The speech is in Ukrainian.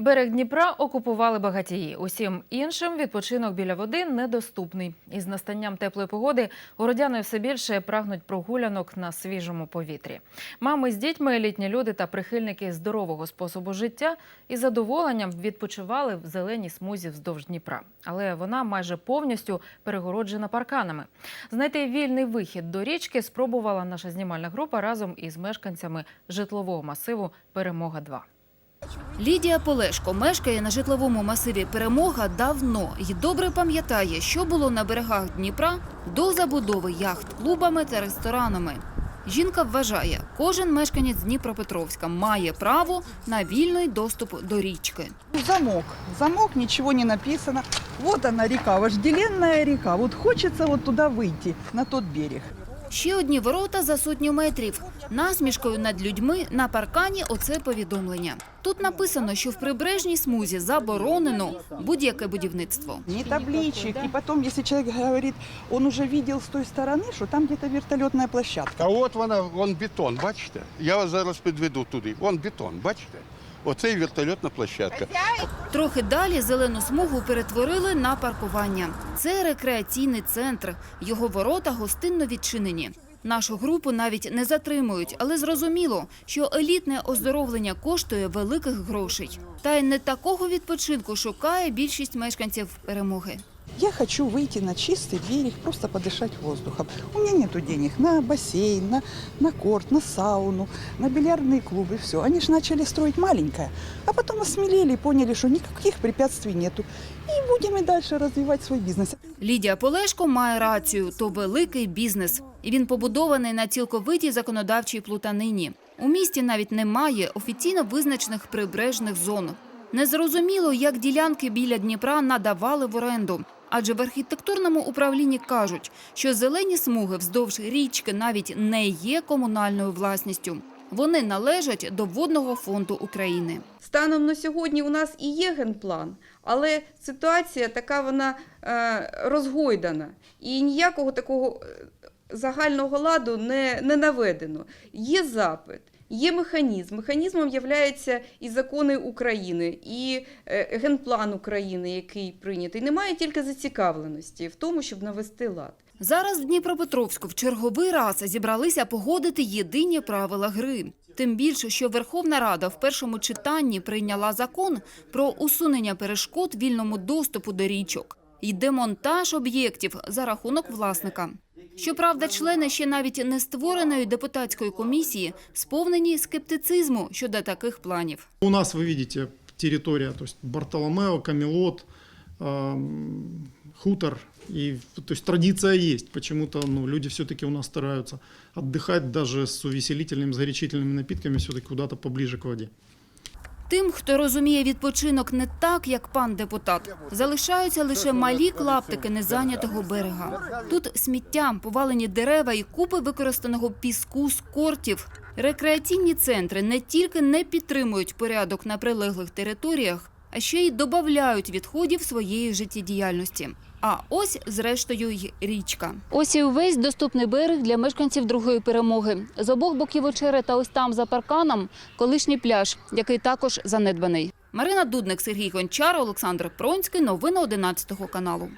Берег Дніпра окупували багатії. Усім іншим відпочинок біля води недоступний. Із настанням теплої погоди городяни все більше прагнуть прогулянок на свіжому повітрі. Мами з дітьми, літні люди та прихильники здорового способу життя із задоволенням відпочивали в зеленій смузі вздовж Дніпра. Але вона майже повністю перегороджена парканами. Знайти вільний вихід до річки спробувала наша знімальна група разом із мешканцями житлового масиву Перемога 2 Лідія Полешко мешкає на житловому масиві Перемога давно і добре пам'ятає, що було на берегах Дніпра до забудови яхт-клубами та ресторанами. Жінка вважає, кожен мешканець Дніпропетровська має право на вільний доступ до річки. Замок. Замок, ничего не написано. Вот она река, вожделенная река. Вот хочется вот туда выйти, на тот берег. Ще одні ворота за сотню метрів. Насмішкою над людьми на паркані оце повідомлення. Тут написано, що в прибережній смузі заборонено будь-яке будівництво. Ни табличек. И потом, если человек говорит, он уже видел с той стороны, что там где-то вертолетная площадка. А от вона, вон бетон, бачите? Я вас зараз підведу туди. Вон бетон, бачите? Оце і вертольотна площадка. Трохи далі зелену смугу перетворили на паркування. Це рекреаційний центр. Його ворота гостинно відчинені. Нашу групу навіть не затримують, але зрозуміло, що елітне оздоровлення коштує великих грошей. Та й не такого відпочинку шукає більшість мешканців перемоги. Я хочу выйти на чистый берег, просто подышать воздухом. У меня нету денег на бассейн, на, на корт, на сауну, на бильярдные клубы, все. Они же начали строить маленькое, а потом осмелели и поняли, что никаких препятствий нету. И будем и дальше развивать свой бизнес. Лідія Полешко має рацію, то великий бізнес. І він побудований на цілковитій законодавчій плутанині. У місті навіть немає офіційно визначених прибережних зон. Незрозуміло, як ділянки біля Дніпра надавали в оренду. Адже в архітектурному управлінні кажуть, що зелені смуги вздовж річки навіть не є комунальною власністю. Вони належать до водного фонду України. Станом на сьогодні у нас і є генплан, але ситуація така вона е, розгойдана. І ніякого такого е, загального ладу не, не наведено. Є запит. Є механізм. Механізмом являються і закони України, і е, генплан України, який прийнятий. Немає тільки зацікавленості в тому, щоб навести лад. Зараз в Дніпропетровську в черговий раз зібралися погодити єдині правила гри. Тим більше, що Верховна Рада в першому читанні прийняла закон про усунення перешкод вільному доступу до річок і демонтаж об'єктів за рахунок власника. Щоправда, члени ще навіть не створеної депутатської комісії сповнені скептицизму щодо таких планів. У нас, вы видите, территория, то есть Бартоломео, Камелот, эм, хутор. И, то есть традиция есть. Почему-то ну, люди все-таки у нас стараются отдыхать даже с увеселительными, с горячительными напитками все-таки куда-то поближе к воде. Тим, хто розуміє відпочинок не так, як пан депутат, залишаються лише малі клаптики незайнятого берега. Тут сміття, повалені дерева і купи використаного піску з кортів. Рекреаційні центри не тільки не підтримують порядок на прилеглих територіях, а ще й додають відходів своєї життєдіяльності. А ось, зрештою, й річка. Ось і увесь доступний берег для мешканців другої перемоги. З обох боків очери та ось там за парканом колишній пляж, який також занедбаний. Марина Дудник, Сергій Гончар, Олександр Пронський. Новини 11 каналу.